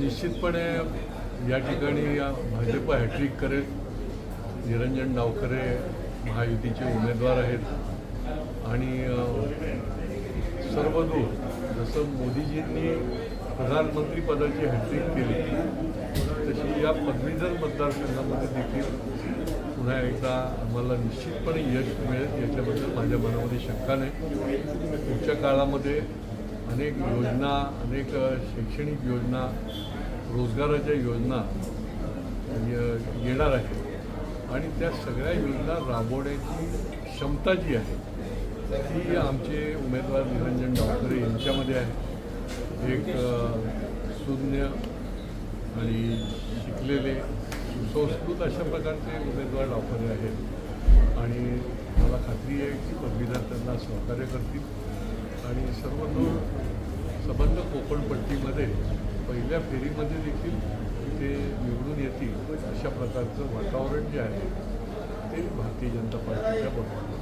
निश्चितपणे या ठिकाणी भाजप हॅट्रिक करेल निरंजन डावखरे महायुतीचे उमेदवार आहेत. आणि सर्वदूर जसं मोदीजींनी प्रधानमंत्री पदाची हॅट्रिक केली तशी या पदवीधर मतदारसंघामध्ये देखील पुन्हा एकदा आम्हाला निश्चितपणे यश मिळेल याच्याबद्दल माझ्या मनामध्ये शंका नाही. पुढच्या काळामध्ये अनेक योजना अनेक शैक्षणिक योजना रोजगाराच्या योजना येणार आहेत. आणि त्या सगळ्या योजना राबवण्याची क्षमता जी आहे ती आमचे उमेदवार निरंजन डावकरे यांच्यामध्ये आहे. एक शून्य आणि शिकलेले सुसंस्कृत अशा प्रकारचे उमेदवार डावकरे आहेत. आणि मला खात्री आहे की पदवीधर त्यांना सहकार्य करतील. आणि सर्व लोक संबंध कोकणपट्टीमध्ये पहिल्या फेरीमध्ये देखील ते निवडून येतील अशा प्रकारचं वातावरण जे आहे ते भारतीय जनता पार्टीच्या बरोबर.